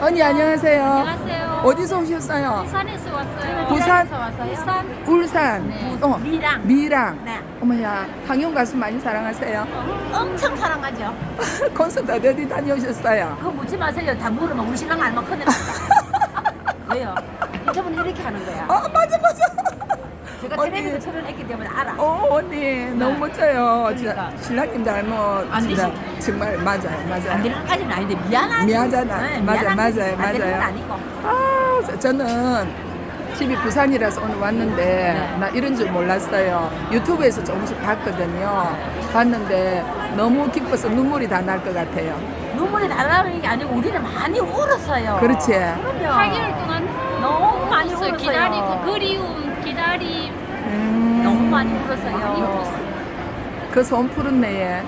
언니 안녕하세요. 안녕하세요. 어디서 오셨어요? 부산에서 왔어요. 부산? 부산. 울산. 네. 어, 미랑. 미랑. 네. 어머야, 강용 가수 많이 사랑하세요. 엄청 사랑하죠. 콘서트 어디 어디 다녀오셨어요? 그거 묻지 마세요. 다 물으면 우리 신랑 알만 큰일 났다. 왜요? 인터뷰는 이렇게 하는 거야. 어, 맞아, 맞아. 제가 언니. 텔레비전 출연했기 때문에 알아. 어, 언니, 너무 멋져요. 진짜 그러니까. 신랑님 닮어. 안 진짜 정말 맞아요, 맞아요. 안 되는 것까지는 아닌데 미안하지. 미안하잖아. 네, 맞아, 미안한 맞아요, 거지. 안 되는 건 맞아요. 아니고. 아, 저- 저는 집이 부산이라서 오늘 왔는데 네. 나 이런 줄 몰랐어요. 유튜브에서 조금씩 봤거든요. 봤는데 너무 기뻐서 눈물이 다 날 것 같아요. 눈물이 나라는 게 아니고 우리는 많이 울었어요. 그렇지. 그럼요. 8개월 동안 너무 많이 울었어요. 울었어요. 기다리고 그리움, 기다림. 음, 너무 많이 울었어요. 울었어요. 그 소원 푸른네,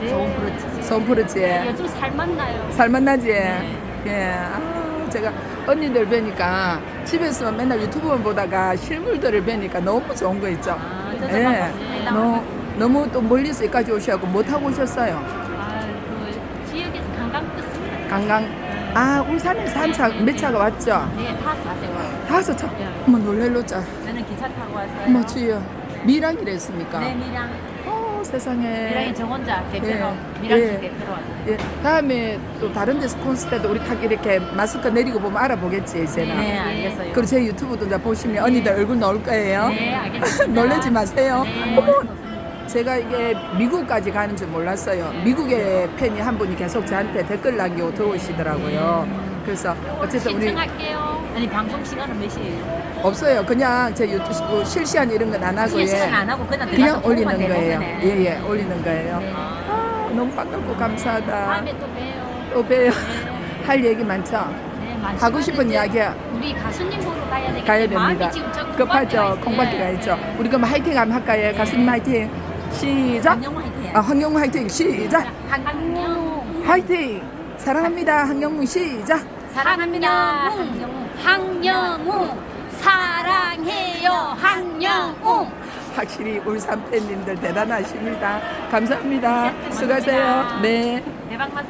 네. 좋은 그렇지. 소원 푸르지. 요즘 살만 나요. 살만나지? 네. 예. 아, 제가 언니들 뵈니까 집에서 맨날 유튜브만 보다가 실물들을 뵈니까 너무 좋은 거 있죠. 아, 저도 예. 반갑습니다. 너무, 너무 또 멀리서 여기까지 오셔갖고 못 타고 오셨어요. 아, 그 지역에서 관광버스. 강강. 아, 울산에서 한 차, 몇 차가 왔죠? 네, 다 사세요. 다섯 차. 네. 어머, 놀랄로짜. 저는 기차 타고 왔어요. 어머, 주여. 미랑이랬습니까? 네, 미랑. 어, 세상에. 미랑이 저 혼자 대표로 예. 미랑시 예. 대표로 왔어요. 예, 다음에 또 다른 데서 콘서트 때도 우리 딱 이렇게 마스크 내리고 보면 알아보겠지, 이제는. 네, 알겠어요. 그리고 제 유튜브도 다 보시면 언니들 얼굴 나올 거예요. 네, 알겠습니다. 놀라지 마세요. 네. 어머, 제가 이게 미국까지 가는 줄 몰랐어요. 미국의 팬이 한 분이 계속 저한테 댓글 남기고 들어오시더라고요. 그래서 어쨌든 우리 신청할게요. 아니 방송 시간은 몇 시예요? 없어요. 그냥 제 유튜브 실시간 이런 건 안 하고 실시간 예. 안 하고 그냥 그냥 들어가서 올리는 보고만 거예요. 내보내네. 예, 예, 올리는 거예요. 네. 아, 너무 반갑고 감사하다. 다음에 또 봬요. 또 봬요. 네. 할 얘기 많죠? 네, 하고 싶은 이제 이야기야. 우리 가수님 보러 가야 되기 가야 때문에 됩니다. 마음이 지금 좀 급하죠. 콩밭에 콩밭이가 있어요. 있죠. 우리 그럼 화이팅 한번 할까요? 가수님 화이팅. 시작. 안녕 화이팅. 아, 화이팅. 시작. 한영 화이팅. 사랑합니다. 황영무 시작. 사랑합니다. 한영웅 사랑해요 한영웅 확실히 울산 팬님들 대단하십니다. 감사합니다. 수고하세요. 네. 대박.